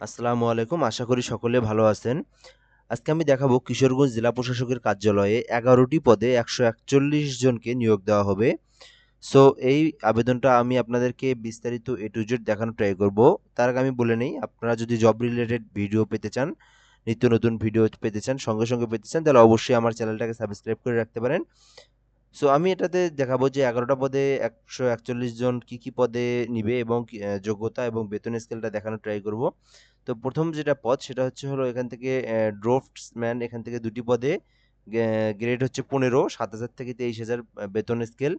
আসসালামু আলাইকুম। আশা করি সকলে ভালো আছেন। আজকে আমি দেখাবো কিশোরগঞ্জ জেলা প্রশাসকের কার্যালয়ে এগারোটি পদে একশো একচল্লিশ জনকে নিয়োগ দেওয়া হবে। সো এই আবেদনটা আমি আপনাদেরকে বিস্তারিত এ টু জেড দেখানোর ট্রাই করব। তার আগে আমি বলে নেই, আপনারা যদি জব রিলেটেড ভিডিও পেতে চান, নিত্য নতুন ভিডিও পেতে চান, সঙ্গে, সঙ্গে পেতে চান তাহলে অবশ্যই আমার চ্যানেলটাকে সাবস্ক্রাইব করে রাখতে পারেন। সো আমি এটাতে দেখাবো যে ১১ টা পদে ১৪১ জন কি, কি পদে নিবে এবং যোগ্যতা এবং বেতন স্কেলটা দেখানোর ট্রাই করব। তো প্রথম যেটা পদ সেটা হচ্ছে হলো এখান থেকে ড্রাফটসম্যান এখান থেকে দুটি পদে গ্রেড হচ্ছে ১৫ ৭,০০০ থেকে তেইশ হাজার বেতন স্কেল।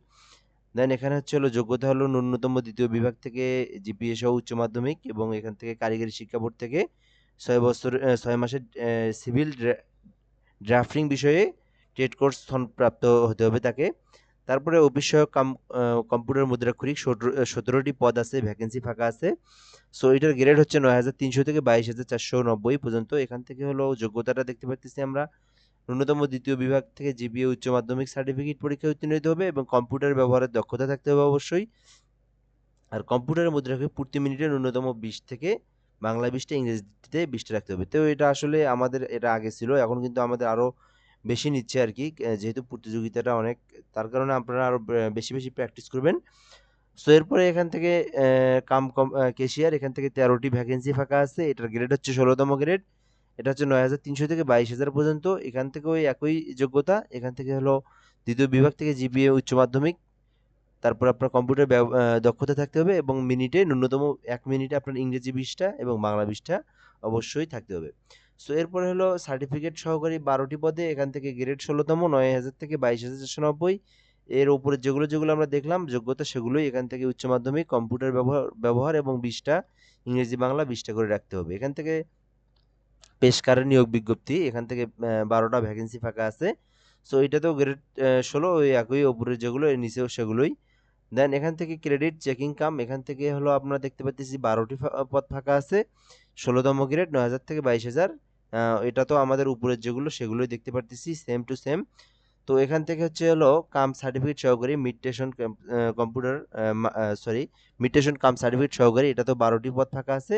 দেন এখানে হচ্ছে হলো যোগ্যতা হলো ন্যূনতম দ্বিতীয় বিভাগ থেকে জিপিএ সহ উচ্চ মাধ্যমিক এবং এখান থেকে কারিগরি শিক্ষা বোর্ড থেকে ছয় বছর ছয় মাসের সিভিল ড্রাফটিং বিষয়ে ট্রেড কোর্স সনদপ্রাপ্ত হতে হবে তাকে। তারপরে অফিস সহায়ক কাম আ কম্পিউটার মুদ্রাক্ষরিক সতেরো ১৭ টি পদ আছে, ভ্যাকেন্সি ফাঁকা আছে। সো এটার গ্রেড হচ্ছে ৯৩০০ থেকে ২২,৪৯০ পর্যন্ত। এখান থেকে হলো যোগ্যতাটা দেখতে পারতেছি আমরা ন্যূনতম দ্বিতীয় বিভাগ থেকে জিপিএ উচ্চ মাধ্যমিক সার্টিফিকেট পরীক্ষায় উত্তীর্ণ হতে হবে এবং কম্পিউটার ব্যবহারের দক্ষতা থাকতে হবে অবশ্যই। আর কম্পিউটারের মুদ্রাক্ষরিক প্রতি মিনিটে ন্যূনতম ২০ থেকে বাংলা বিশটা ইংরেজিতে ২০ টা রাখতে হবে। তো এটা আসলে আমাদের এটা আগে ছিল। এখন কিন্তু আমাদের আরও বেশি নিচ্ছে আর কি যেহেতু প্রতিযোগিতাটা অনেক, তার কারণে আপনারা আরও বেশি, বেশি প্র্যাকটিস করবেন। সো এরপরে এখান থেকে কাম কম আ ক্যাশিয়ার এখান থেকে তেরোটি ভ্যাকেন্সি ফাঁকা আছে। এটার গ্রেড হচ্ছে ১৬ তম গ্রেড। এটা হচ্ছে ৯৩০০ থেকে ২২,০০০ পর্যন্ত। এখান থেকেও ওই একই যোগ্যতা। এখান থেকে হলো দ্বিতীয় বিভাগ থেকে জিপিএ উচ্চ মাধ্যমিক। তারপর আপনার কম্পিউটার দক্ষতা থাকতে হবে এবং মিনিটে ন্যূনতম এক মিনিটে আপনার ইংরেজি ২০ টা এবং বাংলা ২০ টা অবশ্যই থাকতে হবে। সো এরপরে হলো সার্টিফিকেট সহকারী বারোটি পদে এখান থেকে গ্রেড ১৬ তম ৯,০০০ থেকে ২২,৪৯০ এর উপরে যেগুলো, যেগুলো আমরা দেখলাম যোগ্যতা সেগুলোই এখান থেকে উচ্চ মাধ্যমিক, কম্পিউটার ব্যবহার ব্যবহার এবং বিশটা ইংরেজি, বাংলা বিশটা করে রাখতে হবে। এখান থেকে পেশকারের নিয়োগ বিজ্ঞপ্তি এখান থেকে বারোটা ভ্যাকেন্সি ফাঁকা আছে। সো এটাতেও গ্রেড ষোলো ওই একই উপরের যেগুলো এর নিচেও সেগুলোই। দেন এখান থেকে ক্রেডিট চেকিং কাম এখান থেকে হলো আপনারা দেখতে পারতেছি ১২ টি পদ ফাঁকা আছে। ১৬ তম গ্রেড ৯,০০০ থেকে ২২,০০০ আ এটা তো আমাদের উপরের যেগুলো সেগুলোই দেখতে পারতেছি সেম টু সেম। তো এখান থেকে হচ্ছে হলো কাম সার্টিফিকেট সহকারী মিডটেশন ক্যাম কম্পিউটার সরি মিডটেশন কাম সার্টিফিকেট সহকারী এটা তো বারোটি পদ ফাঁকা আছে।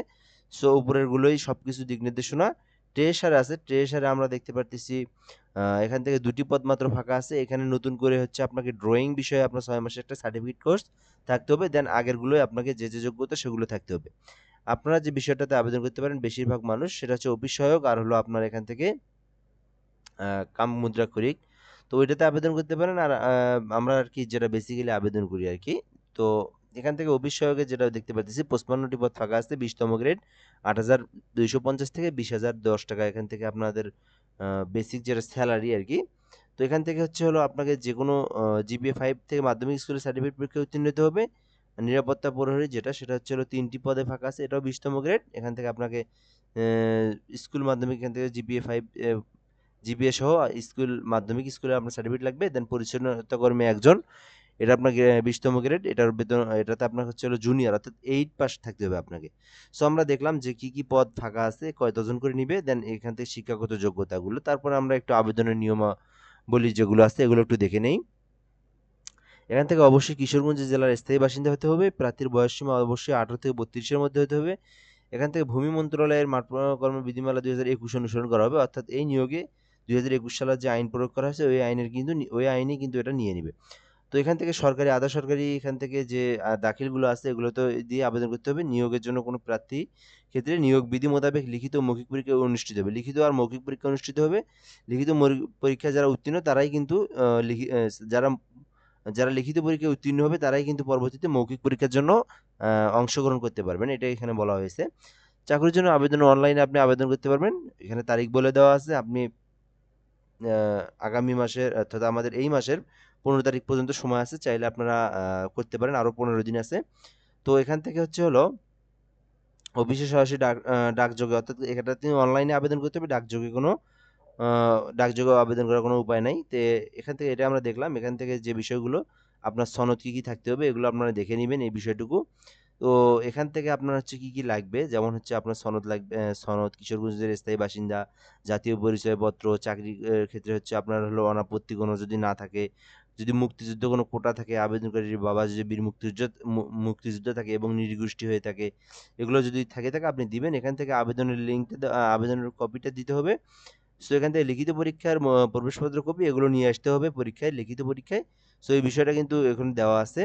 সো উপরেরগুলোই সব কিছু দিক নির্দেশনা। ট্রেজারার আছে। ট্রেসারে আমরা দেখতে পারতেছি এখান থেকে ২ টি পদ মাত্র ফাঁকা আছে। এখানে নতুন করে হচ্ছে আপনাকে ড্রয়িং বিষয়ে আপনার ছয় মাসের একটা সার্টিফিকেট কোর্স থাকতে হবে। দেন আগেরগুলোই আপনাকে যে, যে যোগ্যতা সেগুলো থাকতে হবে। আপনারা যে বিষয়টাতে আবেদন করতে পারেন বেশিরভাগ মানুষ সেটা হচ্ছে অফিস সহায়ক আর হলো আপনার এখান থেকে কাম মুদ্রা মুদ্রাক্ষরিক। তো ওইটাতে আবেদন করতে পারেন। আর আমরা আর কি যেটা বেসিক্যালি আবেদন করি আর কি তো এখান থেকে অফিস যেটা দেখতে পারতেছি ৫৫ টি পদ ফাঁকা আছে ২০ তম গ্রেড ৮,২৫০ থেকে ২০,০১০ টাকা এখান থেকে আপনাদের বেসিক যেটা স্যালারি আর কি তো এখান থেকে হচ্ছে হলো আপনাকে যেকোনো অ জিপিএ ফাইভ থেকে মাধ্যমিক স্কুলের সার্টিফিকেট পরীক্ষায় উত্তীর্ণ হতে হবে। নিরাপত্তা প্রহরী যেটা সেটা হচ্ছে হলো ৩ টি পদে ফাঁকা আছে। এটাও ২০ তম গ্রেড। এখান থেকে আপনাকে স্কুল মাধ্যমিক এখান থেকে জিপিএ ৫ এ জিপিএ সহ স্কুল মাধ্যমিক স্কুলে আপনার সার্টিফিকেট লাগবে। দেন পরিচ্ছন্নতা কর্মী ১ জন। এটা আপনার ২০ গ্রেড। এটার বেতন এটাতে আপনার হচ্ছে হলো জুনিয়র অর্থাৎ এইট পাস থাকতে হবে আপনাকে। সো আমরা দেখলাম যে কি, কি পদ ফাঁকা আছে, কতজন করে নিবে। দেন এখান থেকে শিক্ষাগত যোগ্যতাগুলো। তারপরে আমরা একটু আবেদনের নিয়মাবলী যেগুলো আছে এগুলো একটু দেখে নেই। এখান থেকে অবশ্যই কিশোরগঞ্জ জেলার স্থায়ী বাসিন্দা হতে হবে। প্রার্থীর বয়সসীমা অবশ্যই ১৮ থেকে বত্রিশের মধ্যে হতে হবে। এখান থেকে ভূমি মন্ত্রণালয়ের মাঠকর্ম বিধিমালা দুই হাজার একুশ অনুসরণ করা হবে। অর্থাৎ এই নিয়োগে ২০২১ সালের যে আইন প্রয়োগ করা হয়েছে ওই আইনের কিন্তু ওই আইনেই কিন্তু এটা নিয়ে নিবে। তো এখান থেকে সরকারি, আধা সরকারি এখান থেকে যে দাখিলগুলো আছে এগুলোতে দিয়ে আবেদন করতে হবে। নিয়োগের জন্য কোনো প্রার্থী ক্ষেত্রে নিয়োগ বিধি মোতাবেক লিখিত মৌখিক পরীক্ষা অনুষ্ঠিত হবে। লিখিত আর মৌখিক পরীক্ষা অনুষ্ঠিত হবে। লিখিত মরি পরীক্ষায় যারা উত্তীর্ণ তারাই কিন্তু যারা যারা লিখিত পরীক্ষায় উত্তীর্ণ হবে, তারাই কিন্তু পরবর্তীতে মৌখিক পরীক্ষার জন্য অংশগ্রহণ করতে পারবেন। এটাই এখানে বলা হয়েছে। চাকরির জন্য আবেদন অনলাইনে আপনি আবেদন করতে পারবেন। এখানে তারিখ বলে দেওয়া আছে। আপনি আগামী মাসের, অর্থাৎ আমাদের এই মাসের ১৫ তারিখ পর্যন্ত সময় আছে। চাইলে আপনারা করতে পারেন। আরও পনেরো দিন আছে। তো এখান থেকে হচ্ছে হলো, অফিসে সরাসরি ডাক ডাকযোগে, অর্থাৎ এটাতে অনলাইনে আবেদন করতে হবে। ডাকযোগে কোনো ডাকযোগে আবেদন করার কোনো উপায় নাই। তো এখান থেকে এটা আমরা দেখলাম। এখান থেকে যে বিষয়গুলো আপনার সনদ কী কী থাকতে হবে এগুলো আপনারা দেখে নিবেন এই বিষয়টুকু। তো এখান থেকে আপনার হচ্ছে কী কী লাগবে যেমন হচ্ছে আপনার সনদ লাগবে সনদ, কিশোরগঞ্জের স্থায়ী বাসিন্দা, জাতীয় পরিচয়পত্র, চাকরির ক্ষেত্রে হচ্ছে আপনার হলো অনাপত্তি কোনো যদি না থাকে, যদি মুক্তিযুদ্ধ কোনো কোটা থাকে আবেদনকারীর বাবা যদি বীর মুক্তিযুদ্ধ মুক্তিযুদ্ধ থাকে এবং নৃগোষ্ঠী হয়ে থাকে এগুলো যদি থাকে থাকে আপনি দিবেন এখান থেকে আবেদনের লিঙ্কটা আবেদনের কপিটা দিতে হবে সো এখান থেকে লিখিত পরীক্ষার প্রবেশপত্র কপি এগুলো নিয়ে আসতে হবে পরীক্ষায়, লিখিত পরীক্ষায়। সো এই বিষয়টা কিন্তু এখানে দেওয়া আছে।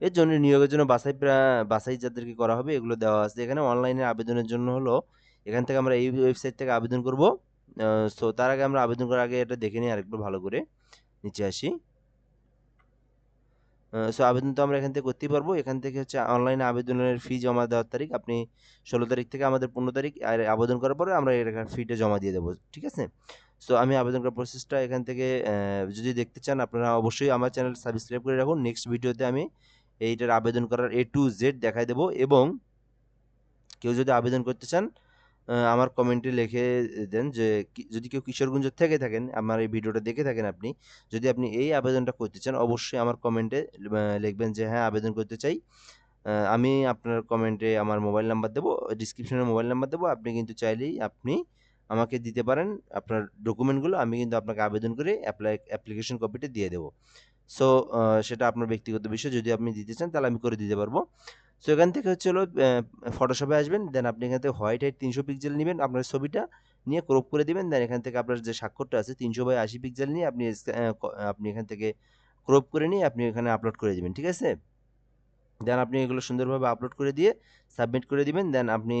এর জন্য নিয়োগের জন্য বাছাই প্রা, বাছাই যাদেরকে করা হবে এগুলো দেওয়া আছে। এখানে অনলাইনে আবেদনের জন্য হলো, এখান থেকে আমরা এই ওয়েবসাইট থেকে আবেদন করব। সো তার আগে আমরা আবেদন করার আগে এটা দেখে নিই আরেকবার ভালো করে। নিচে আসি। সো আবেদন তো আমরা এখান থেকে করতেই পারব। এখান থেকে হচ্ছে অনলাইনে আবেদনের ফি জমা দেওয়ার তারিখ আপনি ষোলো তারিখ থেকে আমাদের পনেরো তারিখ আর আবেদন করার পরে আমরা এর ফিটা জমা দিয়ে দেবো, ঠিক আছে? সো আমি আবেদন করার প্রসেসটা এখান থেকে যদি দেখতে চান আপনারা অবশ্যই আমার চ্যানেল সাবস্ক্রাইব করে রাখুন। নেক্সট ভিডিওতে আমি এইটার আবেদন করার এ টু জেড দেখাই দেবো এবং কেউ যদি আবেদন করতে চান আমার কমেন্টে লিখে দেন যে যদি কেউ কিশোরগঞ্জ থেকে থাকেন, আমার এই ভিডিওটা দেখে থাকেন আপনি, যদি আপনি এই আবেদনটা করতে চান, অবশ্যই আমার কমেন্টে লিখবেন যে হ্যাঁ আবেদন করতে চাই। আমি আপনার কমেন্টে আমার মোবাইল নাম্বার দেবো ডিসক্রিপশনে মোবাইল নাম্বার দেবো, আপনি কিন্তু চাইলেই আপনি আমাকে দিতে পারেন, আপনার ডকুমেন্টগুলো আমি কিন্তু আপনাকে আবেদন করে অ্যাপ্লাই অ্যাপ্লিকেশন কপিটা দিয়ে দেবো। সো সেটা আপনার ব্যক্তিগত বিষয়, যদি আপনি দিতে চান, তাহলে আমি করে দিতে পারব। সো এখান থেকে হচ্ছে হলো ফটোশপে আসবেন দেন আপনি এখান থেকে হোয়াইট হাইট তিনশো পিক্সেল নেবেন আপনার ছবিটা, নিয়ে ক্রপ করে দেবেন দেন এখান থেকে আপনার যে স্বাক্ষরটা আছে, তিনশো বাই আশি পিক্সেল নিয়ে আপনি আপনি এখান থেকে ক্রপ করে নিয়ে আপনি এখানে আপলোড করে দেবেন, ঠিক আছে? দেন আপনি এগুলো সুন্দরভাবে আপলোড করে দিয়ে সাবমিট করে দিবেন দেন আপনি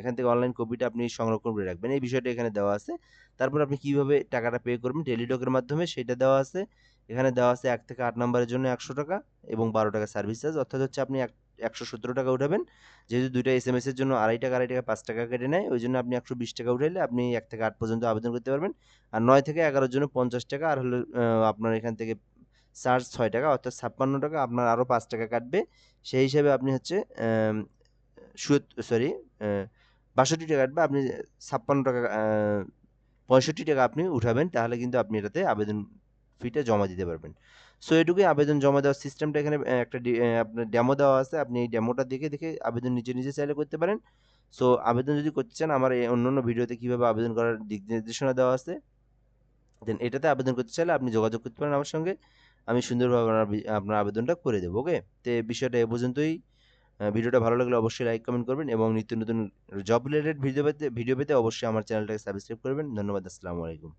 এখান থেকে অনলাইন কপিটা আপনি সংরক্ষণ করে রাখবেন, এই বিষয়টা এখানে দেওয়া আছে। তারপর আপনি কীভাবে টাকাটা পে করবেন টেলিটকের মাধ্যমে সেটা দেওয়া আছে। এখানে দেওয়া আছে এক থেকে আট নম্বরের জন্য একশো টাকা এবং বারো টাকা সার্ভিস চার্জ অর্থাৎ হচ্ছে আপনি এক একশো সতেরো টাকা উঠাবেন। যেহেতু দুইটা এস এম এর জন্য আড়াই টাকা আড়াই টাকা, পাঁচ টাকা কেটে নেয়, ওই জন্য আপনি একশো বিশ টাকা উঠাইলে আপনি এক থেকে আট পর্যন্ত আবেদন করতে পারবেন। আর নয় থেকে এগারোর জন্য পঞ্চাশ টাকা, আর হলো আপনার এখান থেকে চার্জ ছয় টাকা, অর্থাৎ ছাপ্পান্ন টাকা, আপনার আরও পাঁচ টাকা কাটবে। সেই হিসাবে আপনি হচ্ছে সরি বাষট্টি টাকা কাটবে, আপনি ছাপ্পান্ন টাকা পঁয়ষট্টি টাকা আপনি উঠাবেন, তাহলে কিন্তু আপনি এটাতে আবেদন ফিটা জমা দিতে পারবেন। সো এটুকুই আবেদন জমা দেওয়ার সিস্টেমটা এখানে একটা আপনার ডেমো দেওয়া আছে। আপনি এই ডেমোটা দেখে দেখে আবেদন নিজে নিজে চাইলে করতে পারেন। সো আবেদন যদি করতে চান, আমার এই অন্য অন্য ভিডিওতে কীভাবে আবেদন করার দিক নির্দেশনা দেওয়া আছে দেন এটাতে আবেদন করতে চাইলে আপনি যোগাযোগ করতে পারেন আমার সঙ্গে। আমি সুন্দরভাবে আপনার আবেদনটা করে দেবো ওকে তো বিষয়টা এ পর্যন্তই। ভিডিওটা ভালো লাগলে অবশ্যই লাইক কমেন্ট করবেন এবং নিত্য নতুন জব রিলেটেড ভিডিও পেতে ভিডিও পেতে অবশ্যই আমার চ্যানেলটাকে সাবস্ক্রাইব করবেন। ধন্যবাদ, আসসালামু আলাইকুম।